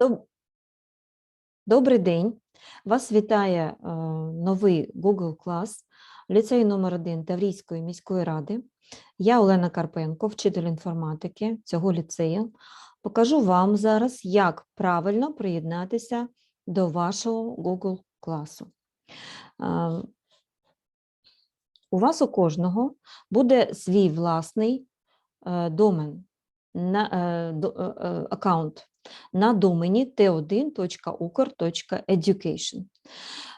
Доб- Добрий день. Вас вітає е, новий Google клас ліцею номер 1 Таврійської міської ради. Я Олена Карпенко, вчитель інформатики цього ліцею. Покажу вам зараз, як правильно приєднатися до вашого Google класу. Е, У вас у кожного буде свій власний е, домен, на, е, до- е, е, аккаунт на домені t1.ukr.education.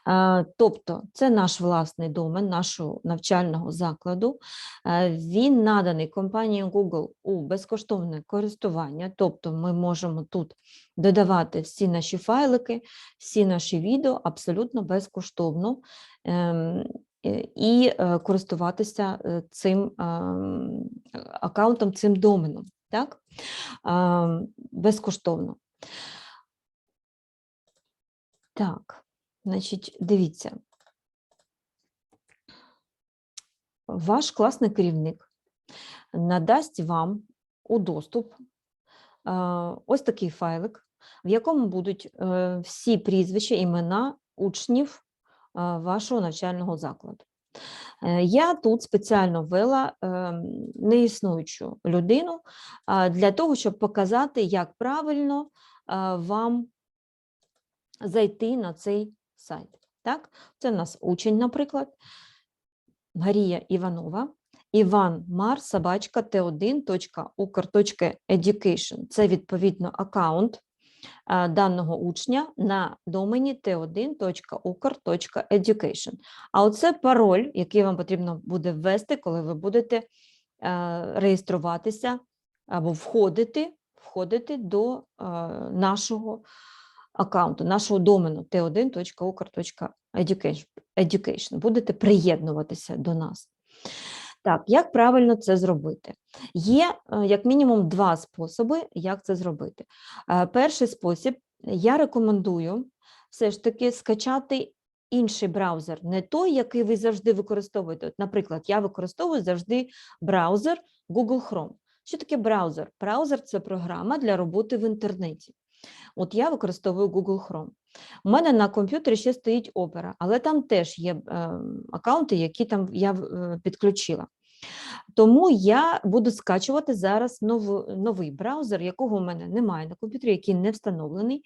Е, Тобто це наш власний домен нашого навчального закладу. Е, Він наданий компанією Google у безкоштовне користування, тобто ми можемо тут додавати всі наші файлики, всі наші відео абсолютно безкоштовно ем, е, і користуватися цим ем, аккаунтом, цим доменом. Так? Безкоштовно. Так, значить, дивіться. Ваш класний керівник надасть вам у доступ ось такий файлик, в якому будуть е, всі прізвища, імена учнів вашого навчального закладу. Е, Я тут спеціально ввела е, неіснуючу людину для того, щоб показати, як правильно вам зайти на цей сайт. Так? Це у нас учень, наприклад, Марія Іванова. Іван Мар, собачка t1.ukr.education. Це відповідно аккаунт даного учня на домені t1.ukr.education. А оце пароль, який вам потрібно буде ввести, коли ви будете реєструватися або входити, входити до нашого аккаунту, нашого домену t1.ukr.education. Будете приєднуватися до нас. Так, як правильно це зробити? Є е, як мінімум два способи, як це зробити. Е, Перший спосіб я рекомендую все ж таки скачати інший браузер, не той, який ви завжди використовуєте. От, наприклад, я використовую завжди браузер Google Chrome. Що таке браузер? Браузер це програма для роботи в інтернеті. От я використовую Google Chrome. У мене на комп'ютері ще стоїть Opera, але там теж є е, аккаунти, які там я е, підключила. Тому я буду скачувати зараз нов, новий браузер, якого у мене немає на комп'ютері, який не встановлений.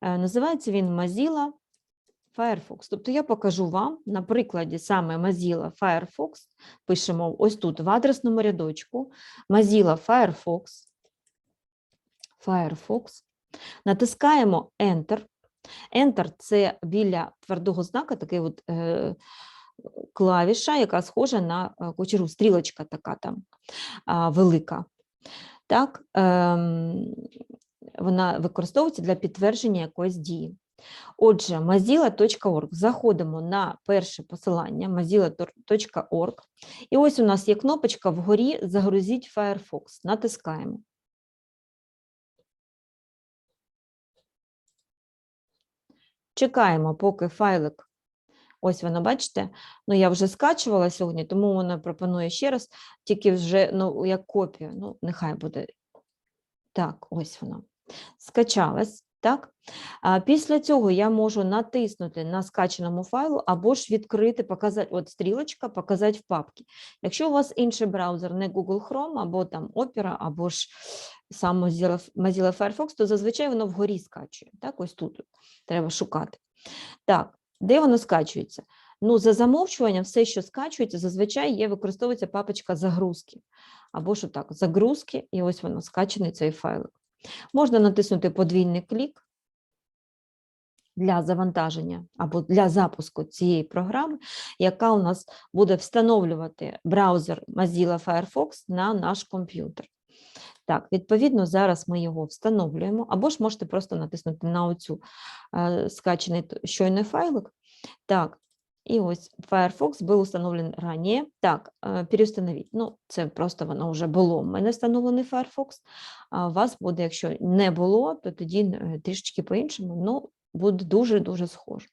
Е, Називається він Mozilla Firefox. Тобто я покажу вам на прикладі саме Mozilla Firefox. Пишемо ось тут в адресному рядочку Mozilla Firefox. Firefox. Натискаємо Enter. Enter – це біля твердого знака, такий от е, клавіша, яка схожа на е, кучеру, стрілочка така там а, велика. Так, ем, вона використовується для підтвердження якоїсь дії. Отже, mozilla.org. Заходимо на перше посилання mozilla.org. І ось у нас є кнопочка вгорі Загрузіть Firefox. Натискаємо. Чекаємо, поки файлик. Ось воно, бачите? Ну, я вже скачувала сьогодні, тому вона пропонує ще раз, тільки вже ну, як копію. Ну, нехай буде. Так, ось воно. Скачалась, так? Після цього я можу натиснути на скачаному файлу або ж відкрити, показати, от стрілочка, показати в папці. Якщо у вас інший браузер, не Google Chrome, або там Opera, або ж сам Mozilla, Firefox, то зазвичай воно вгорі скачує. Так, ось тут треба шукати. Так, де воно скачується? Ну, за замовчуванням, все, що скачується, зазвичай є, використовується папочка загрузки. Або що так, загрузки, і ось воно скачаний цей файлик. Можна натиснути подвійний клік для завантаження або для запуску цієї програми, яка у нас буде встановлювати браузер Mozilla Firefox на наш комп'ютер. Так, відповідно, зараз ми його встановлюємо, або ж можете просто натиснути на оцю е, скачаний т- файлик. Так, і ось Firefox був установлен раніше. Так, е, переустановіть. Ну, це просто воно вже було. У мене встановлений Firefox. А у вас буде, якщо не було, то тоді е, трішечки по-іншому, ну, буде дуже-дуже схоже.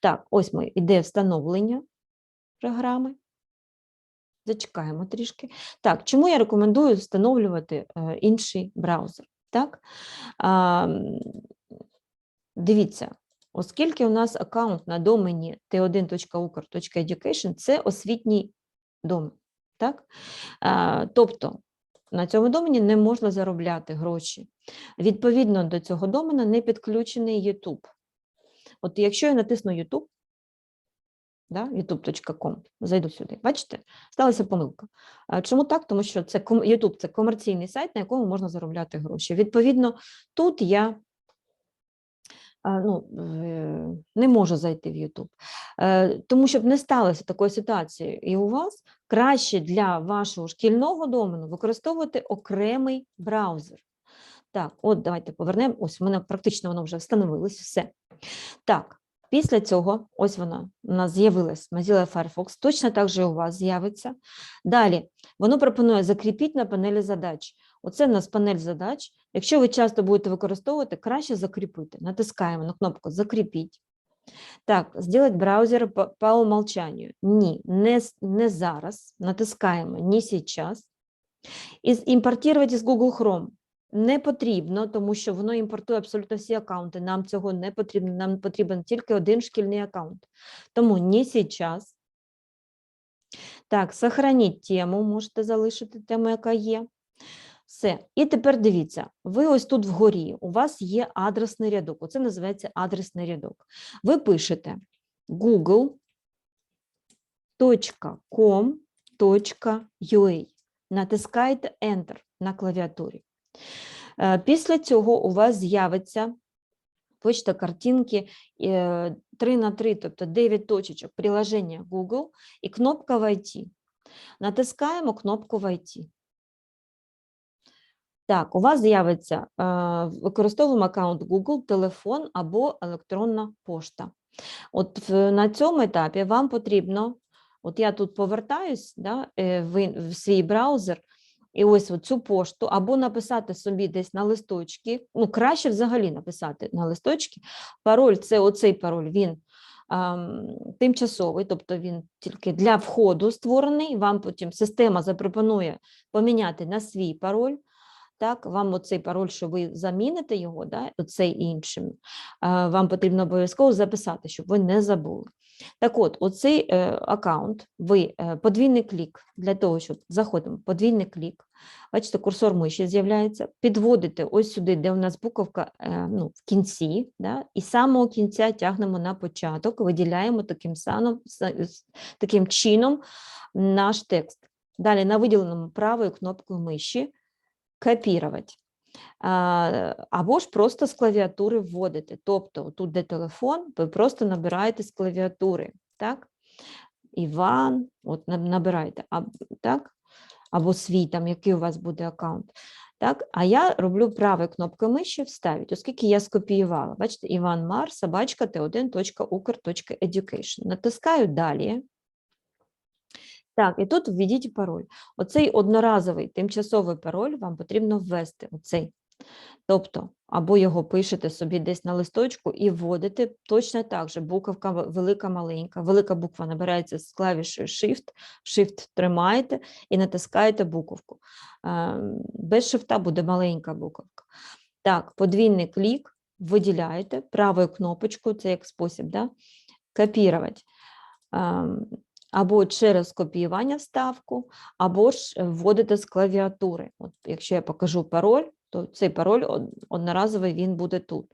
Так, ось ми іде встановлення програми. Зачекаємо трішки. Так, чому я рекомендую встановлювати е, інший браузер? Так? Дивіться, оскільки у нас аккаунт на домені t1.ukr.education – це освітній домен. Так? Тобто на цьому домені не можна заробляти гроші. Відповідно до цього домена не підключений YouTube. От якщо я натисну YouTube, да, youtube.com, зайду сюди, бачите, сталася помилка. Чому так? Тому що це YouTube – це комерційний сайт, на якому можна заробляти гроші. Відповідно, тут я ну, не можу зайти в YouTube. Е, Тому щоб не сталося такої ситуації і у вас, краще для вашого шкільного домену використовувати окремий браузер. Так, от давайте повернемо. Ось у мене практично воно вже встановилось, все. Так, після цього, ось вона у нас з'явилась Mozilla Firefox, точно так же і у вас з'явиться. Далі, воно пропонує закріпіть на панелі задач. Оце в нас панель задач. Якщо ви часто будете використовувати, краще закріпити. Натискаємо на кнопку Закріпіть. Так, сделать браузер по, умолчанию. Ні, не, не зараз. Натискаємо не сейчас. Із, імпортувати з Google Chrome. Не потрібно, тому що воно імпортує абсолютно всі аккаунти. Нам цього не потрібно. Нам потрібен тільки один шкільний аккаунт. Тому не сейчас. Так, сохраніть тему, можете залишити тему, яка є. Все. І тепер дивіться, ви ось тут вгорі, у вас є адресний рядок. Оце називається адресний рядок. Ви пишете google.com.ua. Натискаєте Enter на клавіатурі. Е, Після цього у вас з'явиться почта картинки 3 на 3, тобто 9 точечок, приложення Google і кнопка «Войти». Натискаємо кнопку «Войти». Так, у вас з'явиться, використовуємо аккаунт Google, телефон або електронна пошта. От на цьому етапі вам потрібно, от я тут повертаюсь да, е, в, в свій браузер, і ось цю пошту, або написати собі десь на листочки, ну краще взагалі написати на листочки. Пароль це оцей пароль, він ам, тимчасовий, тобто він тільки для входу створений. Вам потім система запропонує поміняти на свій пароль. Так, вам оцей пароль, що ви заміните його, да, оцей іншим, вам потрібно обов'язково записати, щоб ви не забули. Так от, оцей е, аккаунт, ви е, подвійний клік для того, щоб заходимо, подвійний клік. Бачите, курсор миші з'являється, підводите ось сюди, де у нас буковка е, ну, в кінці, да, і з самого кінця тягнемо на початок, виділяємо таким, самим, с- с- таким чином наш текст. Далі на виділеному правою кнопкою миші копірувати. Або ж просто з клавіатури вводите. Тобто, тут, де телефон, ви просто набираєте з клавіатури. Так? Іван, от наб- набирайте, а, так? або свій, там, який у вас буде аккаунт. Так? А я роблю правою кнопкою миші вставити, оскільки я скопіювала. Бачите, Іван Мар, собачка t1.ukr.education. Натискаю далі. Так, і тут введіть пароль. Оцей одноразовий тимчасовий пароль вам потрібно ввести. Оцей. Тобто, або його пишете собі десь на листочку і вводите точно так же. Буковка велика, маленька. Велика буква набирається з клавішою Shift, Shift тримаєте і натискаєте буковку. Ем, Без шифта буде маленька буковка. Так, подвійний клік, виділяєте правою кнопочкою, це як спосіб, да? копірувати. Або через копіювання вставку, або ж е, вводите з клавіатури. От якщо я покажу пароль, то цей пароль одноразовий він буде тут.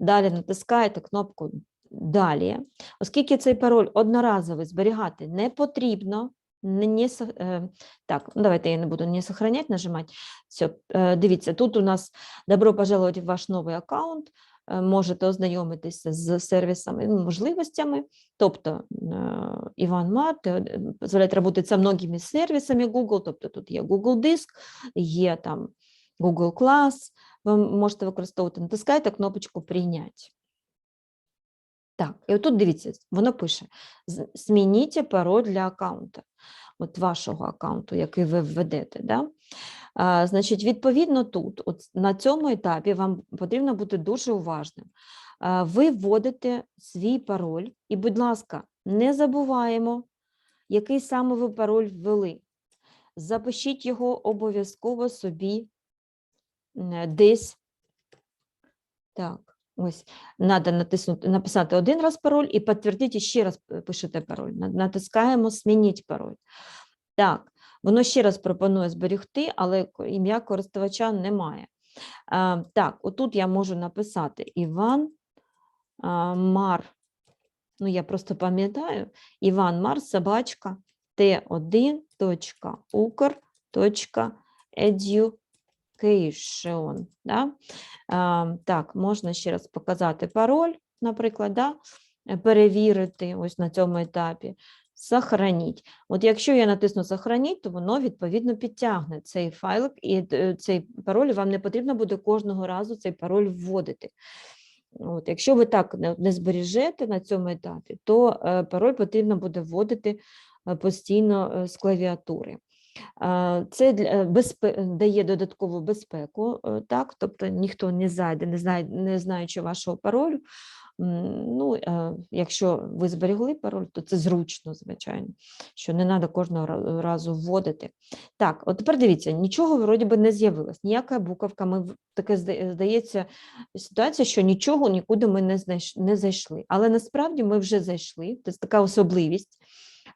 Далі натискаєте кнопку Далі. Оскільки цей пароль одноразовий зберігати не потрібно, не, не, е, так, ну, давайте я не буду не сохранять, нажимати. Все, дивіться, тут у нас добро пожаловать в ваш новий аккаунт. Е, Можете ознайомитися з сервісами, ну, можливостями. Тобто е, Іван Март е, дозволяє працювати з многими сервісами Google, тобто тут є Google Диск, є там Google Class, ви можете використовувати, натискаєте кнопочку Прийняти. Так, і отут дивіться, воно пише: змініть пароль для аккаунта, от вашого аккаунту, який ви введете. Да? Значить, відповідно, тут, от на цьому етапі, вам потрібно бути дуже уважним. Ви вводите свій пароль, і, будь ласка, не забуваємо, який саме ви пароль ввели. Запишіть його обов'язково собі е, десь. Так, Ось, треба натиснути, написати один раз пароль і підтвердіть і ще раз п- пишете пароль. Натискаємо Змініть пароль. Так, воно ще раз пропонує зберегти, але ім'я користувача немає. А, так, отут я можу написати Іван Мар. Ну, я просто пам'ятаю, Іван Мар, собачка, t1.ukr.education. Да? А, так, можна ще раз показати пароль, наприклад, да? е, перевірити ось на цьому етапі. Сохраніть. От якщо я натисну Сохраніть, то воно відповідно підтягне цей файлик і е, цей пароль, вам не потрібно буде кожного разу цей пароль вводити. От, якщо ви так не, збережете на цьому етапі, то е, пароль потрібно буде вводити е, постійно з клавіатури. Це дає додаткову безпеку, так, тобто ніхто не зайде, не, знає, не знаючи вашого паролю. Ну, е, якщо ви зберегли пароль, то це зручно, звичайно, що не треба кожного разу вводити. Так, от тепер дивіться, нічого вроді би не з'явилось, ніяка буковка, ми таке здається ситуація, що нічого нікуди ми не, не зайшли. Але насправді ми вже зайшли, це така особливість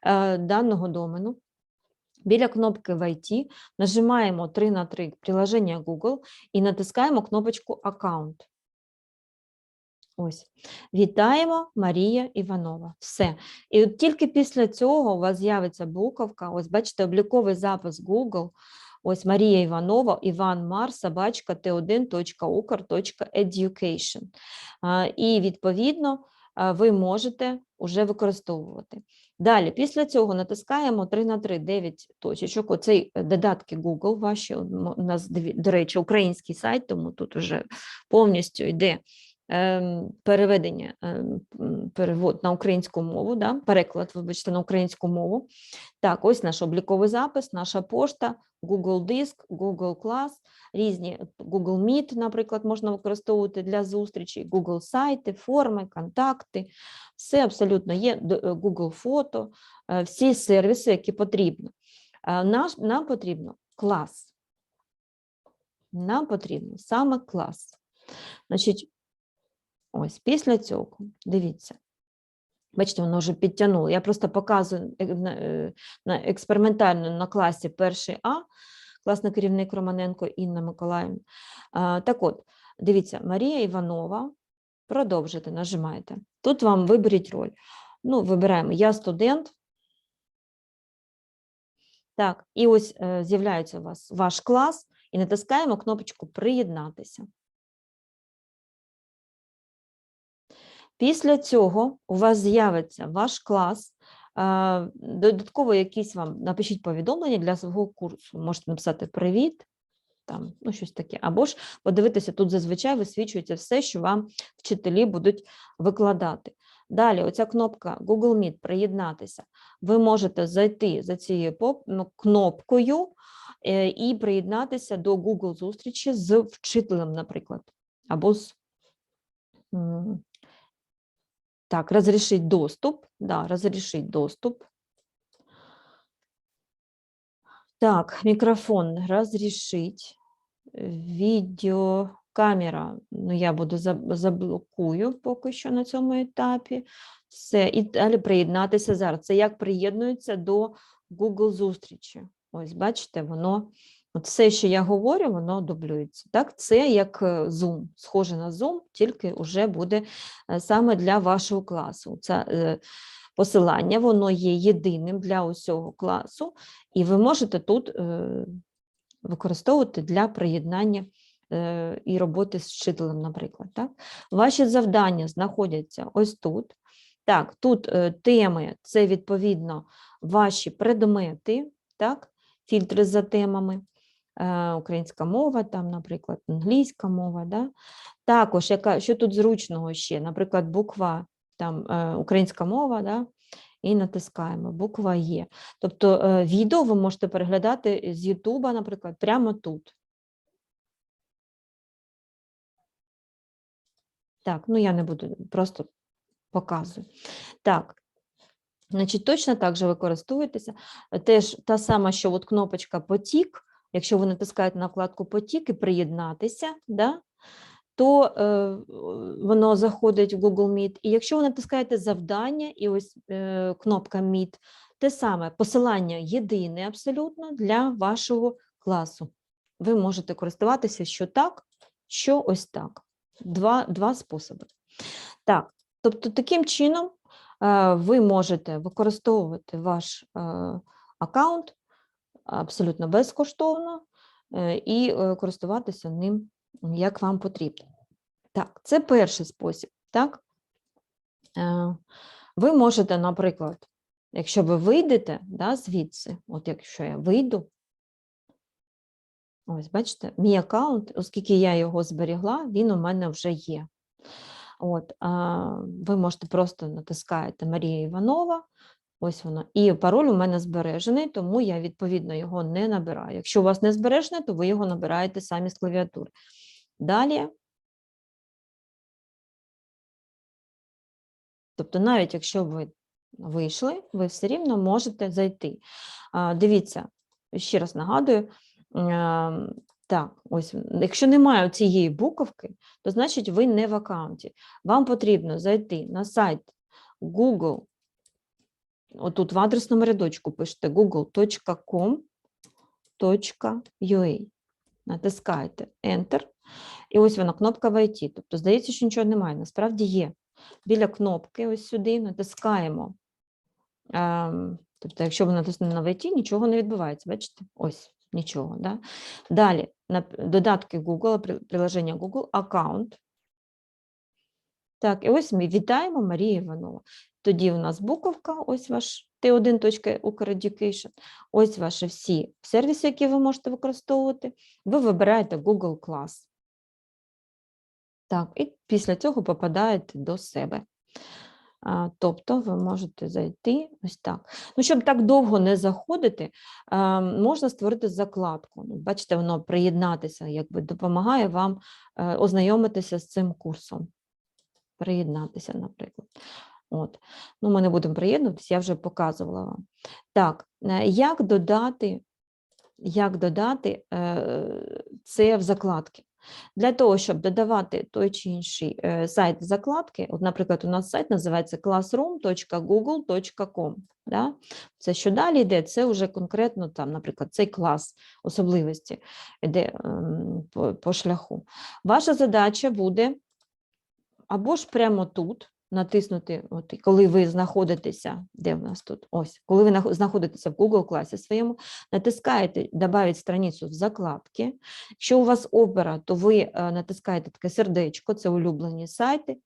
е, даного домену. Біля кнопки «Войти» нажимаємо 3 на 3 приложення Google і натискаємо кнопочку «Аккаунт». Ось. Вітаємо, Марія Іванова. Все. І от тільки після цього у вас з'явиться буковка. Ось бачите, обліковий запис Google. Ось Марія Іванова, Іван Мар, собачка t1.ukr.education. І відповідно ви можете вже використовувати. Далі, після цього натискаємо 3 на 3 9 точечок. Оцей е, додатки Google ваші. У нас, до речі, український сайт, тому тут вже повністю йде переведення, ем, перевод на українську мову, да? переклад, вибачте, на українську мову. Так, ось наш обліковий запис, наша пошта, Google Диск, Google Class, різні Google Meet, наприклад, можна використовувати для зустрічей, Google сайти, форми, контакти. Все абсолютно є, е, Google фото, е, всі сервіси, які потрібно. Е, Наш, нам потрібно клас. Нам потрібно саме клас. Значить, ось після цього, дивіться. Бачите, воно вже підтягнуло. Я просто показую е, е, на експериментально на класі перший А, класний керівник Романенко Інна Миколаївна. Так от, дивіться, Марія Іванова, продовжити, нажимаєте. Тут вам виберіть роль. Ну, вибираємо Я студент. Так, і ось е, з'являється у вас ваш клас, і натискаємо кнопочку Приєднатися. Після цього у вас з'явиться ваш клас. Додатково якісь вам напишіть повідомлення для свого курсу. Можете написати Привіт, там, ну, щось таке. Або ж подивитися, тут зазвичай висвічується все, що вам вчителі будуть викладати. Далі, оця кнопка Google Meet приєднатися. Ви можете зайти за цією ну, кнопкою е, і приєднатися до Google зустрічі з вчителем, наприклад, або з так, разрешить доступ. Да, разрешить доступ. Так, микрофон разрешить. Відеокамера. Ну, я буду заблокую поки що на цьому етапі. Все, і далі приєднатися зараз. Це як приєднується до Google зустрічі. Ось, бачите, воно, все, що я говорю, воно дублюється. Так, це як е, Zoom, схоже на Zoom, тільки вже буде е, саме для вашого класу. Це е, посилання, воно є єдиним для усього класу, і ви можете тут використовувати для приєднання і роботи з вчителем, наприклад. Так? Ваші завдання знаходяться ось тут. Так, тут теми це відповідно ваші предмети, так? фільтри за темами. Е, Українська мова, там, наприклад, англійська мова. Да? Також, яка, що тут зручного ще, наприклад, буква там, е, українська мова, да? і натискаємо, буква Є. Тобто е, відео ви можете переглядати з Ютуба, наприклад, прямо тут. Так, ну я не буду, просто показую. Так, значить, точно так же ви користуєтеся. Е, Теж та сама, що от кнопочка Потік, якщо ви натискаєте на вкладку Потік і приєднатися, да, то е, воно заходить в Google Meet. І якщо ви натискаєте завдання, і ось е, кнопка Meet, те саме посилання єдине абсолютно для вашого класу. Ви можете користуватися що так, що ось так. Два, два способи. Так, тобто таким чином е, ви можете використовувати ваш е, аккаунт абсолютно безкоштовно е, і е, користуватися ним як вам потрібно. Так, це перший спосіб. Так? Е, Ви можете, наприклад, якщо ви вийдете да, звідси, от якщо я вийду, ось бачите, мій аккаунт, оскільки я його зберігла, він у мене вже є. От, ви можете просто натискаєте Марія Іванова, ось воно, і пароль у мене збережений, тому я відповідно його не набираю. Якщо у вас не збережений, то ви його набираєте самі з клавіатури. Далі. Тобто, навіть якщо ви вийшли, ви все рівно можете зайти. Дивіться, ще раз нагадую, так, ось, якщо немає цієї буковки, то значить ви не в аккаунті. Вам потрібно зайти на сайт Google, отут в адресному рядочку пишете google.com.ua. Натискаєте Enter, і ось вона кнопка «Войти». Тобто, здається, що нічого немає. Насправді є. Біля кнопки, ось сюди, натискаємо. Ем, тобто, якщо ви натиснули на «Войти», нічого не відбувається. Бачите? Ось нічого. Да? Далі на додатки Google, приложення Google, аккаунт. Так, і ось ми вітаємо Марія Іванова. Тоді у нас буковка, ось ваш T1.Ukreducation, ось ваші всі сервіси, які ви можете використовувати. Ви вибираєте Google Class. Так, і після цього попадаєте до себе. Тобто ви можете зайти ось так. Ну, щоб так довго не заходити, можна створити закладку. Ну, Бачите, воно приєднатися, якби допомагає вам е, ознайомитися з цим курсом. Приєднатися, наприклад. От. Ну, ми не будемо приєднуватися, я вже показувала вам. Так, е, як додати, як додати е, це в закладки? Для того, щоб додавати той чи інший е, сайт закладки, от, наприклад, у нас сайт називається classroom.google.com. Да? Це що далі йде, це вже конкретно там, наприклад, цей клас особливості йде ем, по, по шляху. Ваша задача буде або ж прямо тут натиснути, от, коли ви знаходитеся, де в нас тут? Ось, коли ви нах- знаходитеся в Google класі своєму, натискаєте «Добавить страницю в закладки. Якщо у вас опера, то ви е, натискаєте таке сердечко, це улюблені сайти,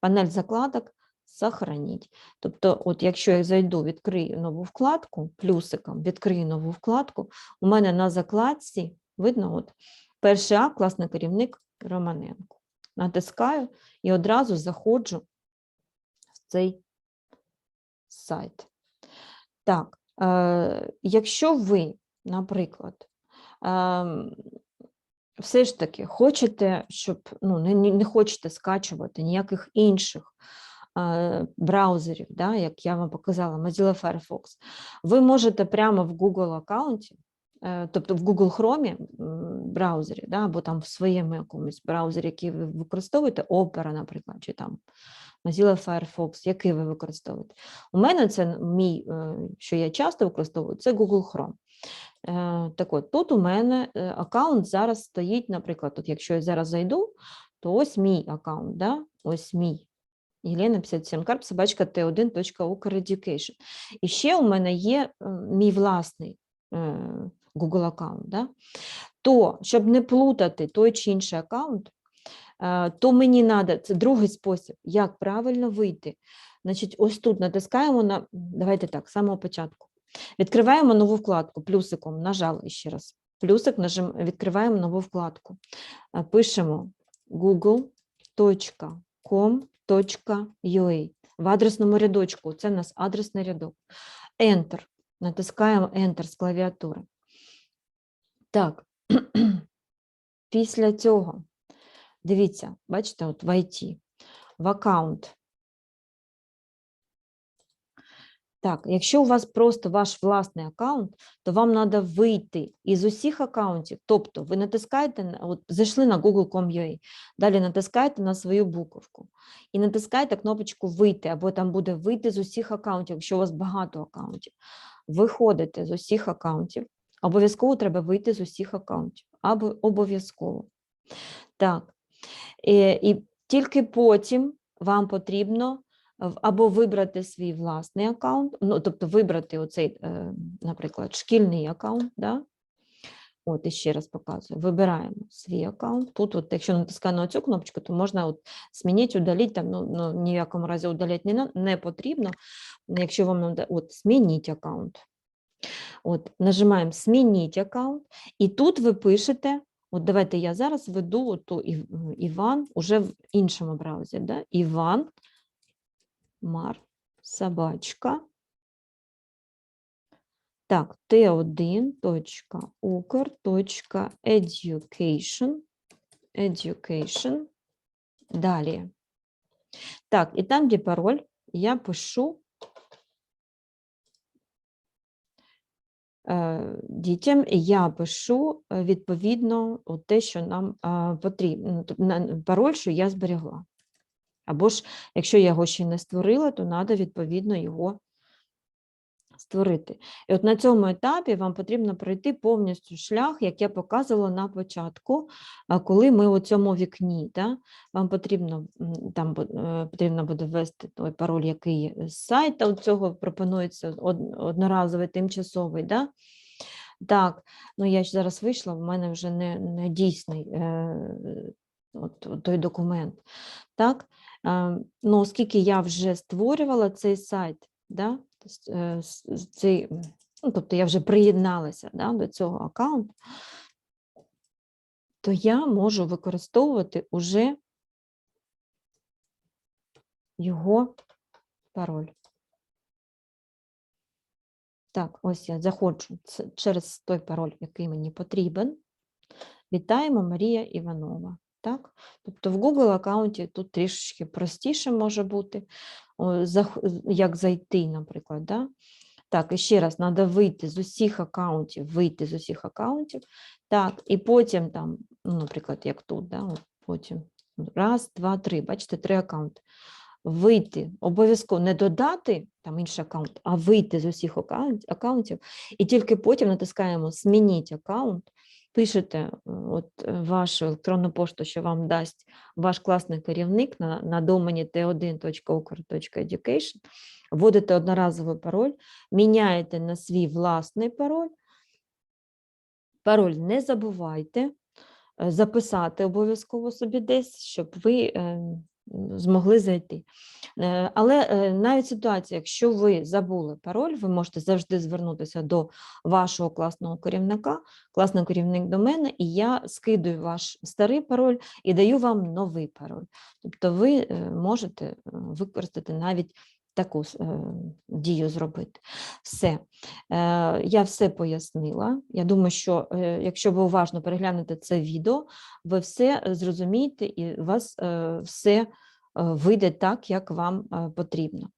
панель закладок, сохраніть. Тобто, от якщо я зайду, відкрию нову вкладку, плюсиком відкрию нову вкладку, у мене на закладці видно, от перший А, класний керівник Романенко. Натискаю і одразу заходжу цей сайт. Так, е, якщо ви, наприклад, ем, все ж таки хочете, щоб ну, не, не хочете скачувати ніяких інших е, браузерів, да, як я вам показала, Mozilla Firefox, ви можете прямо в Google аккаунті, е, тобто в Google Chrome браузері, да, або там в своєму якомусь браузері, який ви використовуєте, Opera, наприклад, чи там Mozilla Firefox, який ви використовуєте. У мене це мій, е, що я часто використовую, це Google Chrome. Е, Так от, тут у мене е, аккаунт зараз стоїть, наприклад, от якщо я зараз зайду, то ось мій аккаунт, да? ось мій. Єлена 57 карп, собачка t1.ukreducation. І ще у мене є мій власний Google аккаунт. Да? То, щоб не плутати той чи інший аккаунт, е, то мені треба, це другий спосіб, як правильно вийти. Значить, ось тут натискаємо на, давайте так, з самого початку. Відкриваємо нову вкладку плюсиком, нажали ще раз. Плюсик нажим, відкриваємо нову вкладку. Е, Пишемо google.com.ua в адресному рядочку. Це в нас адресний рядок. Enter. Натискаємо Enter з клавіатури. Так. Після цього, дивіться, бачите, от в IT, в аккаунт Так, якщо у вас просто ваш власний аккаунт, то вам треба вийти із усіх аккаунтів. Тобто ви натискаєте, от зайшли на google.com.ua, далі натискаєте на свою буковку і натискаєте кнопочку Вийти, або там буде вийти з усіх аккаунтів, якщо у вас багато аккаунтів. Виходите з усіх аккаунтів. Обов'язково треба вийти з усіх аккаунтів. Або обов'язково. Так. І, і тільки потім вам потрібно або вибрати свій власний аккаунт, ну, тобто вибрати оцей, е, наприклад, шкільний аккаунт, да? От, і ще раз показую. Вибираємо свій аккаунт. Тут, от, якщо натискаю на цю кнопочку, то можна от змінити, удалити, там, ну, ну, ні в якому разі удаляти не, не потрібно. Якщо вам надо, от, змініть аккаунт. От, нажимаємо «Змініть аккаунт», і тут ви пишете, от давайте я зараз веду оту Іван уже в іншому браузері, да? Іван Мар собачка. Так, t1.ukr.education. Education. Далі. Так, і там, де пароль, я пишу е, дітям, я пишу е, відповідно от те, що нам е, потрібно, пароль, що я зберегла. Або ж, якщо я його ще не створила, то треба відповідно його створити. І от на цьому етапі вам потрібно пройти повністю шлях, як я показувала на початку, коли ми у цьому вікні, да, вам потрібно, там е, потрібно буде ввести той пароль, який з сайта у цього пропонується одноразовий, тимчасовий. Да? Так, ну я ж зараз вийшла, в мене вже не, не дійсний е, от той документ. Так? Е, ну, оскільки я вже створювала цей сайт, да? З- цей, ну, тобто я вже приєдналася да, до цього аккаунту, то я можу використовувати уже його пароль. Так, ось я заходжу через той пароль, який мені потрібен. Вітаємо Марія Іванова. Так? Тобто в Google аккаунті тут трішечки простіше може бути, як зайти, наприклад. Да? Так, і ще раз, треба вийти з усіх аккаунтів, вийти з усіх аккаунтів. Так, і потім там, ну, наприклад, як тут, да? от потім раз, два, три, бачите, три аккаунти. Вийти, обов'язково не додати там інший аккаунт, а вийти з усіх аккаунтів, і тільки потім натискаємо Змініть аккаунт, пишете е, от, е, вашу електронну пошту, що вам дасть ваш класний керівник на, на домені t1.ukr.education, вводите одноразовий пароль, міняєте на свій власний пароль. Пароль не забувайте е, записати обов'язково собі десь, щоб ви змогли зайти. Е, Але е, навіть ситуація, якщо ви забули пароль, ви можете завжди звернутися до вашого класного керівника, класний керівник до мене, і я скидую ваш старий пароль і даю вам новий пароль. Тобто ви е, можете використати навіть таку е, дію зробити. Все. Е, Я все пояснила. Я думаю, що е, якщо ви уважно переглянете це відео, ви все зрозумієте і у вас все вийде так, як вам потрібно.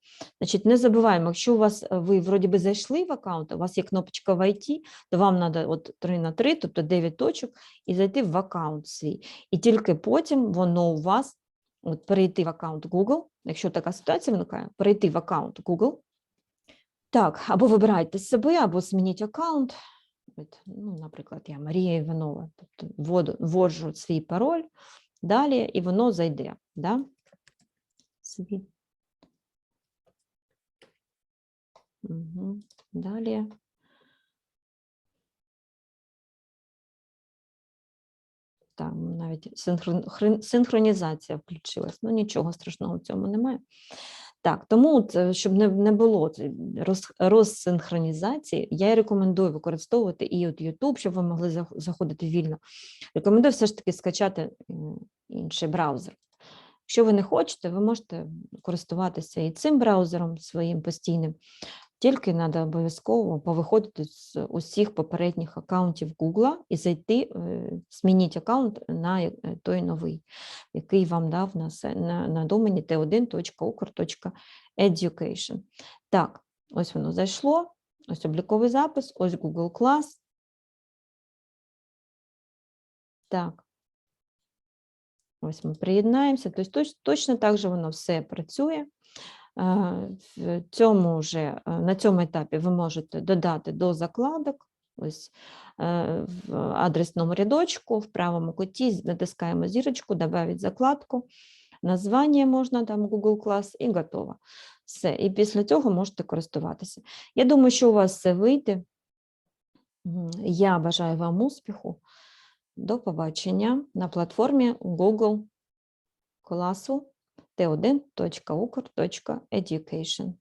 Значить, не забуваємо, якщо у вас ви вроді би зайшли в аккаунт, у вас є кнопочка «Войти», то вам треба от 3 на 3, тобто 9 точок, і зайти в аккаунт свій. І тільки потім воно у вас от, перейти в аккаунт Google, якщо така ситуація виникає, перейти в аккаунт Google. Так, або вибирайте себе, або змініть аккаунт. Ну, наприклад, я Марія Іванова, тобто вводу, вводжу свій пароль, далі, і воно зайде. Да? Угу. Далі. Там навіть синхрон, синхронізація включилась. Ну нічого страшного в цьому немає. Так, тому, е, щоб не, не було роз, розсинхронізації, я рекомендую використовувати і от YouTube, щоб ви могли заходити вільно. Рекомендую все ж таки скачати інший браузер. Якщо ви не хочете, ви можете користуватися і цим браузером своїм постійним. Тільки треба обов'язково повиходити з усіх попередніх аккаунтів Google і зайти, змініть аккаунт на е, той новий, який вам дав на, на, на домені t1.ukr.education. Так, Ось воно зайшло, ось обліковий запис, ось Google Class. Так. Ось ми приєднаємося. Тобто точно так же воно все працює. Е, В цьому вже, е, на цьому етапі ви можете додати до закладок. Ось е, в адресному рядочку, в правому куті натискаємо зірочку, додати закладку, названня можна там Google Class і готово. Все. І після цього можете користуватися. Я думаю, що у вас все вийде. Я бажаю вам успіху. До побачення на платформі Google класу t1.ukr.education.